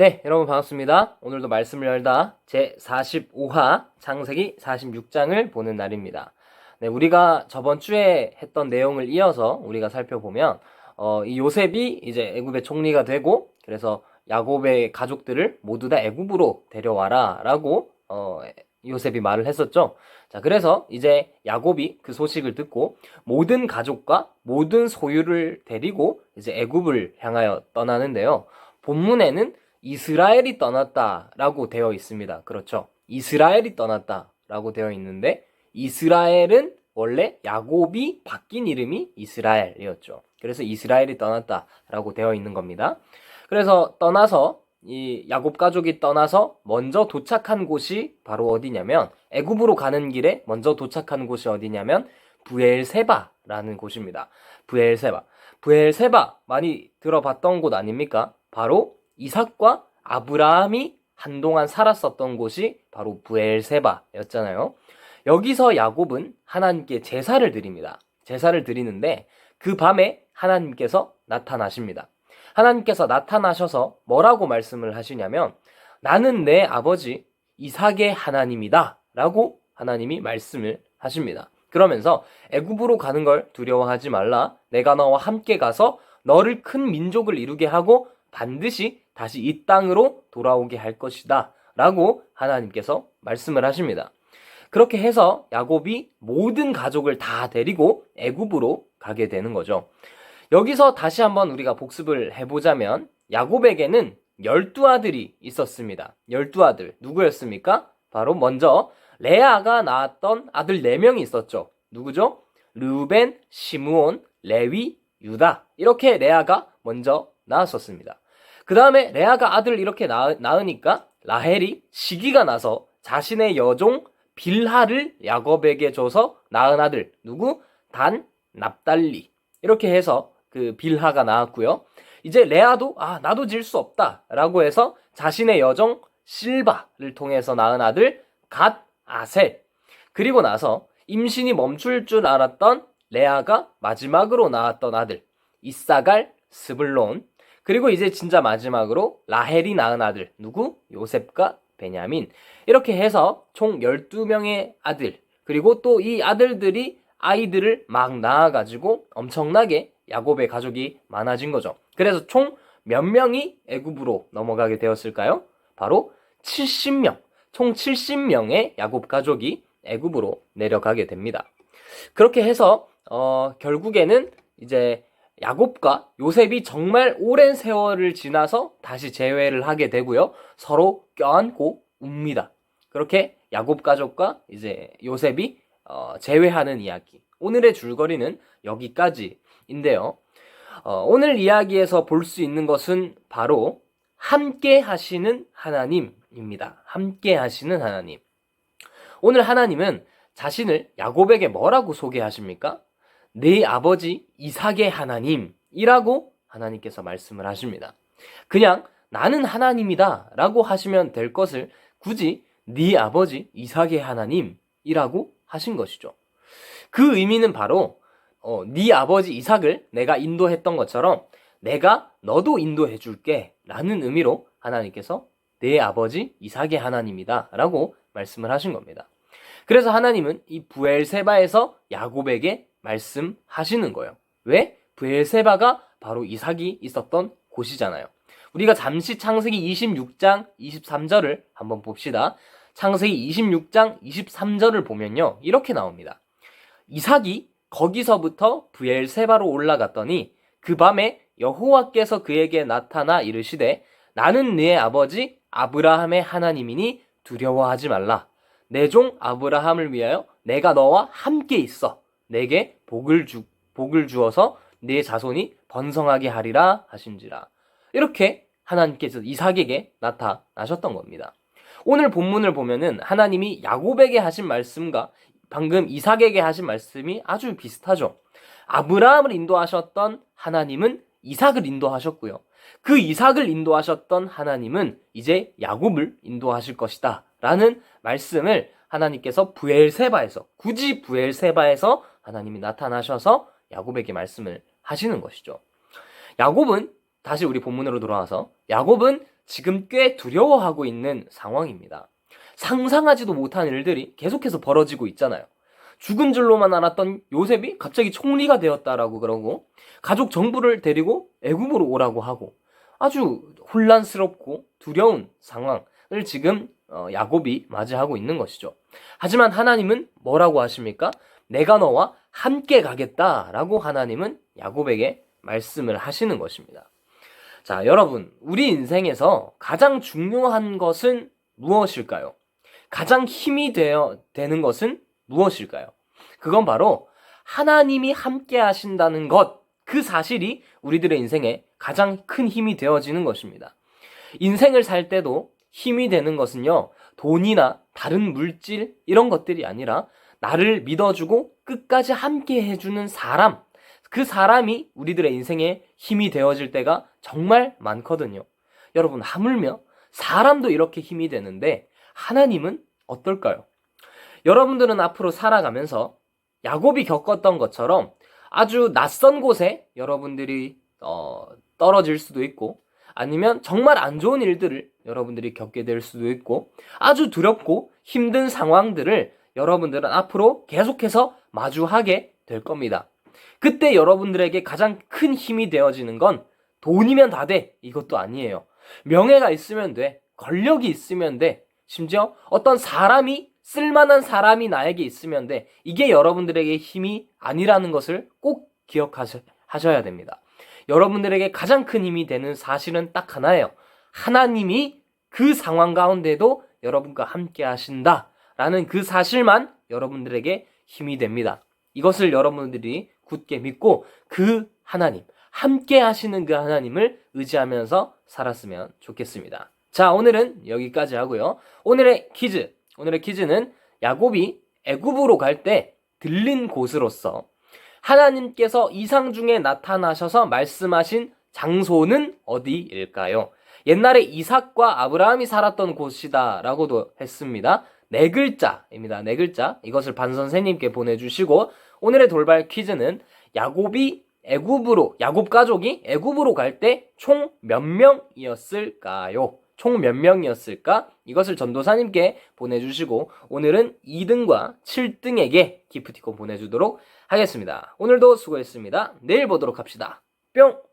네, 여러분 반갑습니다. 오늘도 말씀을 열다 제 45화 창세기 46장을 보는 날입니다. 네, 우리가 저번 주에 했던 내용을 이어서 우리가 살펴보면 어, 이 요셉이 이제 애굽의 총리가 되고 그래서 야곱의 가족들을 모두 다 애굽으로 데려와라라고 어, 요셉이 말을 했었죠. 자, 그래서 이제 야곱이 그 소식을 듣고 모든 가족과 모든 소유를 데리고 이제 애굽을 향하여 떠나는데요. 본문에는 이스라엘이 떠났다라고 되어 있습니다. 그렇죠. 이스라엘이 떠났다라고 되어 있는데 이스라엘은 원래 야곱이 바뀐 이름이 이스라엘이었죠. 그래서 이스라엘이 떠났다라고 되어 있는 겁니다. 그래서 떠나서 이 야곱 가족이 떠나서 먼저 도착한 곳이 바로 어디냐면 애굽으로 가는 길에 먼저 도착한 곳이 어디냐면 부엘세바라는 곳입니다. 부엘세바. 부엘세바 많이 들어봤던 곳 아닙니까? 바로 이삭과 아브라함이 한동안 살았었던 곳이 바로 부엘세바였잖아요. 여기서 야곱은 하나님께 제사를 드립니다. 제사를 드리는데 그 밤에 하나님께서 나타나십니다. 하나님께서 나타나셔서 뭐라고 말씀을 하시냐면 나는 내 아버지 이삭의 하나님이다 라고 하나님이 말씀을 하십니다. 그러면서 애굽으로 가는 걸 두려워하지 말라. 내가 너와 함께 가서 너를 큰 민족을 이루게 하고 반드시 다시 이 땅으로 돌아오게 할 것이다. 라고 하나님께서 말씀을 하십니다. 그렇게 해서 야곱이 모든 가족을 다 데리고 애굽으로 가게 되는 거죠. 여기서 다시 한번 우리가 복습을 해보자면 야곱에게는 열두 아들이 있었습니다. 열두 아들 누구였습니까? 바로 먼저 레아가 낳았던 아들 네 명이 있었죠. 누구죠? 르벤, 시므온, 레위, 유다 이렇게 레아가 먼저 낳았었습니다. 그 다음에 레아가 아들 이렇게 낳, 낳으니까 라헬이 시기가 나서 자신의 여종 빌하를 야곱에게 줘서 낳은 아들 누구? 단, 납달리 이렇게 해서 그 빌하가 나왔고요. 이제 레아도 아 나도 질 수 없다라고 해서 자신의 여종 실바를 통해서 낳은 아들 갓 아셀 그리고 나서 임신이 멈출 줄 알았던 레아가 마지막으로 낳았던 아들 이사갈 스블론 그리고 이제 진짜 마지막으로 라헬이 낳은 아들 누구 요셉과 베냐민 이렇게 해서 총 12명의 아들 그리고 또 이 아들들이 아이들을 막 낳아가지고 엄청나게 야곱의 가족이 많아진 거죠. 그래서 총 몇 명이 애굽으로 넘어가게 되었을까요? 바로 70명. 총 70명의 야곱 가족이 애굽으로 내려가게 됩니다. 그렇게 해서 어, 결국에는 이제 야곱과 요셉이 정말 오랜 세월을 지나서 다시 재회를 하게 되고요. 서로 껴안고 웁니다. 그렇게 야곱 가족과 이제 요셉이 어, 재회하는 이야기. 오늘의 줄거리는 여기까지인데요. 어, 오늘 이야기에서 볼 수 있는 것은 바로 함께 하시는 하나님입니다. 함께 하시는 하나님. 오늘 하나님은 자신을 야곱에게 뭐라고 소개하십니까? 내 아버지 이삭의 하나님이라고 하나님께서 말씀을 하십니다. 그냥 나는 하나님이다 라고 하시면 될 것을 굳이 네 아버지 이삭의 하나님이라고 하신 것이죠. 그 의미는 바로 어, 네 아버지 이삭을 내가 인도했던 것처럼 내가 너도 인도해 줄게 라는 의미로 하나님께서 내 아버지 이삭의 하나님이다 라고 말씀을 하신 겁니다. 그래서 하나님은 이 부엘세바에서 야곱에게 말씀하시는 거예요. 왜? 부엘세바가 바로 이삭이 있었던 곳이잖아요. 우리가 잠시 창세기 26장 23절을 한번 봅시다. 창세기 26장 23절을 보면요. 이렇게 나옵니다. 이삭이 거기서부터 부엘세바로 올라갔더니 그 밤에 여호와께서 그에게 나타나 이르시되 나는 네 아버지 아브라함의 하나님이니 두려워하지 말라. 내 종 아브라함을 위하여 내가 너와 함께 있어. 내게 복을 주 복을 주어서 네 자손이 번성하게 하리라 하신지라. 이렇게 하나님께서 이삭에게 나타나셨던 겁니다. 오늘 본문을 보면은 하나님이 야곱에게 하신 말씀과 방금 이삭에게 하신 말씀이 아주 비슷하죠. 아브라함을 인도하셨던 하나님은 이삭을 인도하셨고요. 그 이삭을 인도하셨던 하나님은 이제 야곱을 인도하실 것이다. 라는 말씀을 하나님께서 부엘세바에서 굳이 부엘세바에서 하나님이 나타나셔서 야곱에게 말씀을 하시는 것이죠. 야곱은 다시 우리 본문으로 돌아와서 야곱은 지금 꽤 두려워하고 있는 상황입니다. 상상하지도 못한 일들이 계속해서 벌어지고 있잖아요. 죽은 줄로만 알았던 요셉이 갑자기 총리가 되었다라고 그러고 가족 정부를 데리고 애굽으로 오라고 하고 아주 혼란스럽고 두려운 상황을 지금 어, 야곱이 맞이하고 있는 것이죠. 하지만 하나님은 뭐라고 하십니까? 내가 너와 함께 가겠다라고 하나님은 야곱에게 말씀을 하시는 것입니다. 자, 여러분, 우리 인생에서 가장 중요한 것은 무엇일까요? 가장 힘이 되어 되는 것은 무엇일까요? 그건 바로 하나님이 함께 하신다는 것, 그 사실이 우리들의 인생에 가장 큰 힘이 되어지는 것입니다. 인생을 살 때도 힘이 되는 것은요, 돈이나 다른 물질, 이런 것들이 아니라 나를 믿어주고 끝까지 함께 해주는 사람, 그 사람이 우리들의 인생에 힘이 되어질 때가 정말 많거든요. 여러분, 하물며 사람도 이렇게 힘이 되는데 하나님은 어떨까요? 여러분들은 앞으로 살아가면서 야곱이 겪었던 것처럼 아주 낯선 곳에 여러분들이 어, 떨어질 수도 있고 아니면 정말 안 좋은 일들을 여러분들이 겪게 될 수도 있고 아주 두렵고 힘든 상황들을 여러분들은 앞으로 계속해서 마주하게 될 겁니다. 그때 여러분들에게 가장 큰 힘이 되어지는 건 돈이면 다 돼. 이것도 아니에요. 명예가 있으면 돼. 권력이 있으면 돼. 심지어 어떤 사람이 쓸만한 사람이 나에게 있으면 돼. 이게 여러분들에게 힘이 아니라는 것을 꼭 기억하셔야 됩니다. 여러분들에게 가장 큰 힘이 되는 사실은 딱 하나예요. 하나님이 그 상황 가운데도 여러분과 함께 하신다. 라는 그 사실만 여러분들에게 힘이 됩니다. 이것을 여러분들이 굳게 믿고 그 하나님, 함께 하시는 그 하나님을 의지하면서 살았으면 좋겠습니다. 자, 오늘은 여기까지 하고요. 오늘의 퀴즈. 오늘의 퀴즈는 야곱이 애굽으로 갈 때 들린 곳으로서 하나님께서 이상 중에 나타나셔서 말씀하신 장소는 어디일까요? 옛날에 이삭과 아브라함이 살았던 곳이다라고도 했습니다. 네 글자입니다. 네 글자. 이것을 반 선생님께 보내주시고 오늘의 돌발 퀴즈는 야곱이 애굽으로 야곱 가족이 애굽으로 갈 때 총 몇 명이었을까요? 총 몇 명이었을까? 이것을 전도사님께 보내주시고 오늘은 2등과 7등에게 기프티콘 보내주도록 하겠습니다. 오늘도 수고했습니다. 내일 보도록 합시다. 뿅!